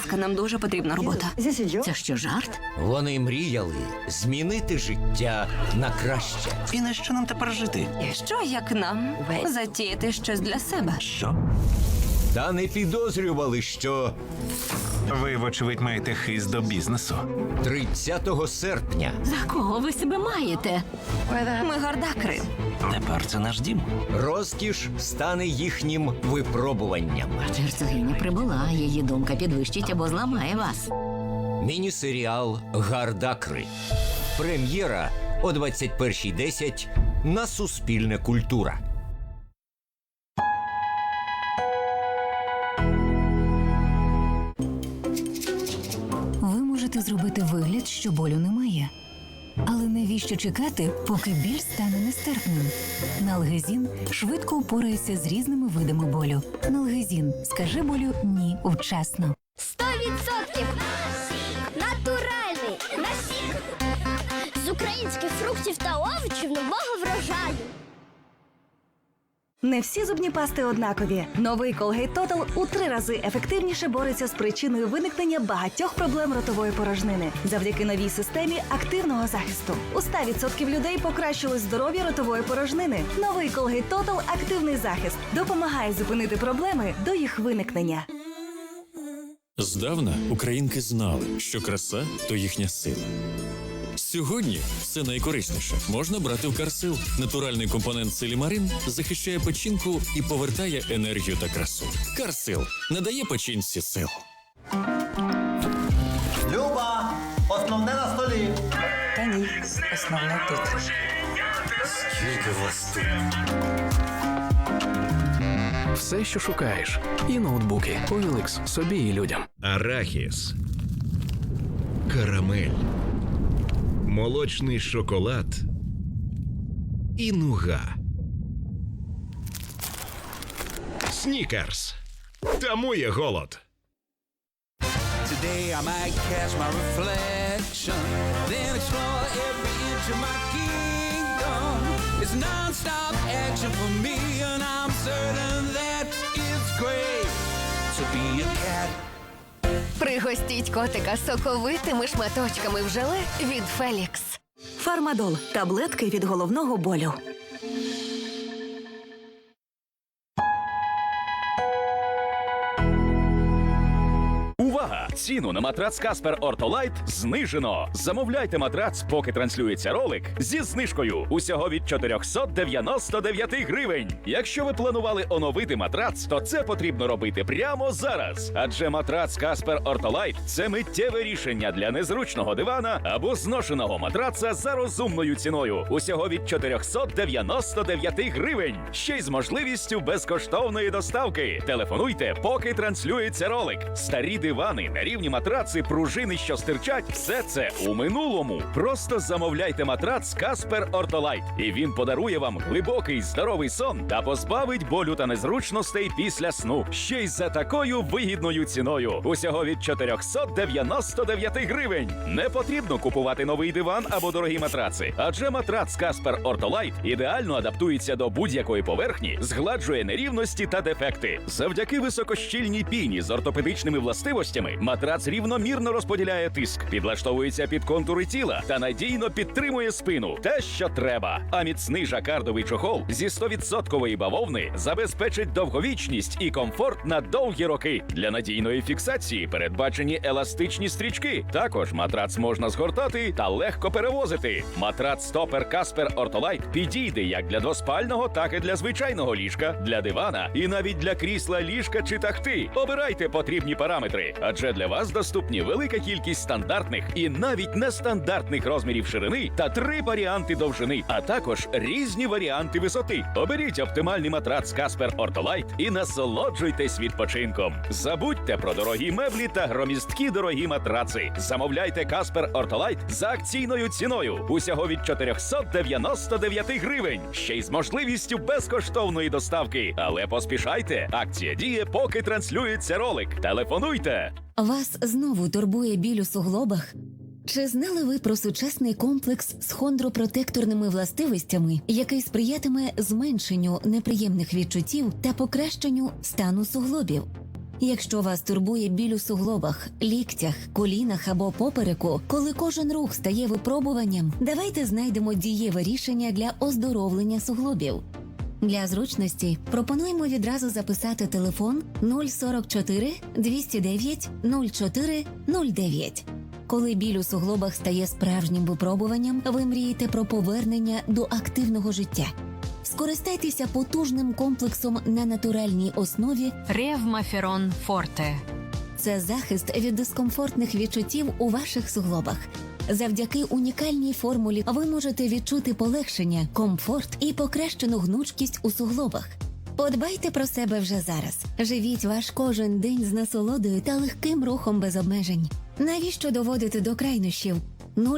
ласка, нам дуже потрібна робота. Це що жарт? Вони мріяли змінити життя на краще. І на що нам тепер жити? Що як нам затіяти щось для себе? Що? Та не підозрювали, що Ви, вочевидь, маєте хист до бізнесу. 30 серпня За кого ви себе маєте? Ми гардакри. Тепер це наш дім. розкіш стане їхнім випробуванням. Герцогиня прибула, її думка підвищить або зламає вас. Міні-серіал Гардакри. Прем'єра о 21.10 на Суспільне культура. Ви зробити вигляд, що болю немає. Але навіщо чекати, поки біль стане нестерпним? Налгезін швидко упорається з різними видами болю. Налгезін скажи болю ні вчасно. Сто відсотків натуральний насік з українських фруктів та овочів нового врожаю. Не всі зубні пасти однакові. Новий Colgate Total у три рази ефективніше бореться з причиною виникнення багатьох проблем ротової порожнини завдяки новій системі активного захисту. У 100% людей покращилось здоров'я ротової порожнини. Новий Colgate Total – активний захист допомагає зупинити проблеми до їх виникнення. Здавна українки знали, що краса то їхня сила. Сьогодні все найкорисніше можна брати в Карсил. Натуральний компонент силімарин захищає печінку і повертає енергію та красу. Карсил надає печінці сил. Люба, основне на столі. Та ні, основне тут. Скільки вас тут? Все, що шукаєш. І ноутбуки. OLX собі і людям. Арахіс. Карамель. Молочний шоколад. І нуга. Снікерс. Тамує голод. Today I might catch my reflection, then explore every inch of my kingdom. It's non-stop action for me, and I'm certain that it's great to be a cat. Пригостіть котика соковитими шматочками в желе від Фелікс. Фармадол таблетки від головного болю. Ціну на матрац Каспер Ортолайт знижено. Замовляйте матрац, поки транслюється ролик зі знижкою усього від 499 гривень. Якщо ви планували оновити матрац, то це потрібно робити прямо зараз. Адже матрац Каспер Ортолайт це миттєве рішення для незручного дивана або зношеного матраца за розумною ціною. Усього від 499 гривень. Ще й з можливістю безкоштовної доставки. Телефонуйте, поки транслюється ролик. Старі дивани, нерівні матраци, пружини, що стирчать, все це у минулому. Просто замовляйте матрац Каспер Ортолайт, і він подарує вам глибокий здоровий сон та позбавить болю та незручностей після сну. Ще й за такою вигідною ціною. Усього від 499 гривень. Не потрібно купувати новий диван або дорогі матраци, адже матрац Каспер Ортолайт ідеально адаптується до будь-якої поверхні, згладжує нерівності та дефекти. Завдяки високощільній піні з ортопедичними властивостями матрац рівномірно розподіляє тиск, підлаштовується під контури тіла та надійно підтримує спину. Те, що треба. А міцний жакардовий чохол зі 100% бавовни забезпечить довговічність і комфорт на довгі роки. Для надійної фіксації передбачені еластичні стрічки. Також матрац можна згортати та легко перевозити. Матрац стопер Каспер Ортолайт підійде як для двоспального, так і для звичайного ліжка, для дивана і навіть для крісла ліжка чи тахти. Обирайте потрібні параметри, адже для вас доступні велика кількість стандартних і навіть нестандартних розмірів ширини та три варіанти довжини, а також різні варіанти висоти. Оберіть оптимальний матрац Каспер Ортолайт і насолоджуйтесь відпочинком. Забудьте про дорогі меблі та громісткі дорогі матраци. Замовляйте Каспер Ортолайт за акційною ціною усього від 499 гривень. Ще й з можливістю безкоштовної доставки. Але поспішайте, акція діє, поки транслюється ролик. Телефонуйте. Вас знову турбує біль у суглобах? Чи знали ви про сучасний комплекс з хондропротекторними властивостями, який сприятиме зменшенню неприємних відчуттів та покращенню стану суглобів? Якщо вас турбує біль у суглобах, ліктях, колінах або попереку, коли кожен рух стає випробуванням, давайте знайдемо дієве рішення для оздоровлення суглобів. Для зручності пропонуємо відразу записати телефон 044 209 04 09. Коли біль у суглобах стає справжнім випробуванням, ви мрієте про повернення до активного життя. Скористайтеся потужним комплексом на натуральній основі Ревмаферон Форте. це захист від дискомфортних відчуттів у ваших суглобах. Завдяки унікальній формулі ви можете відчути полегшення, комфорт і покращену гнучкість у суглобах. Подбайте про себе вже зараз. Живіть ваш кожен день з насолодою та легким рухом без обмежень. Навіщо доводити до крайнощів?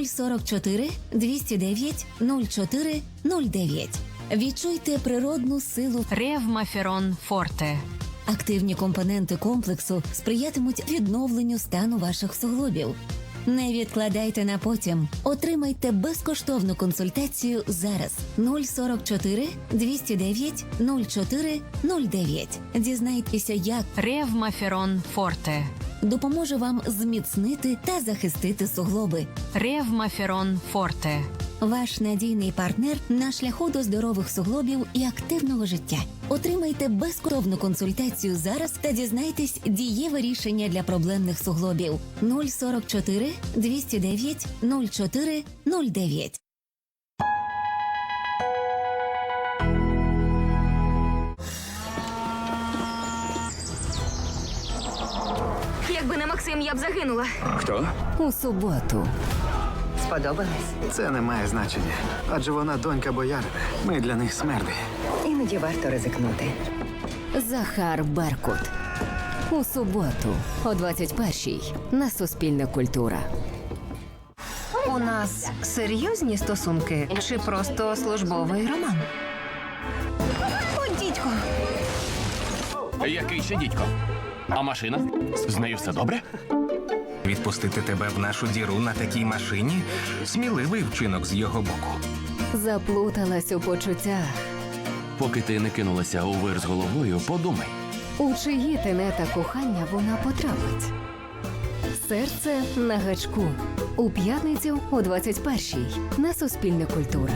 044 209 04 09. Відчуйте природну силу Ревмаферон Форте. Активні компоненти комплексу сприятимуть відновленню стану ваших суглобів. Не відкладайте на потім. Отримайте безкоштовну консультацію зараз 044 209 04 09. Дізнайтеся, як Ревмаферон Форте. допоможе вам зміцнити та захистити суглоби. Ревмаферон Форте. Ваш надійний партнер на шляху до здорових суглобів і активного життя. Отримайте безкоштовну консультацію зараз та дізнайтесь дієве рішення для проблемних суглобів 044 209 04 09. Якби не Максим, я б загинула. Хто? У суботу Сподобалось? Це не має значення, адже вона донька боярина. Ми для них смерди. Іноді варто ризикнути. Захар Беркут. У суботу о 21-й на Суспільна культура. У нас серйозні стосунки чи просто службовий роман? О, дідько! Який ще дідько? А машина? З нею все добре? Відпустити тебе в нашу діру на такій машині сміливий вчинок з його боку. Заплуталась у почуттях. Поки ти не кинулася у вир з головою, подумай. У чиї тенета кохання вона потрапить? Серце на гачку у п'ятницю о 21-й на Суспільна культура.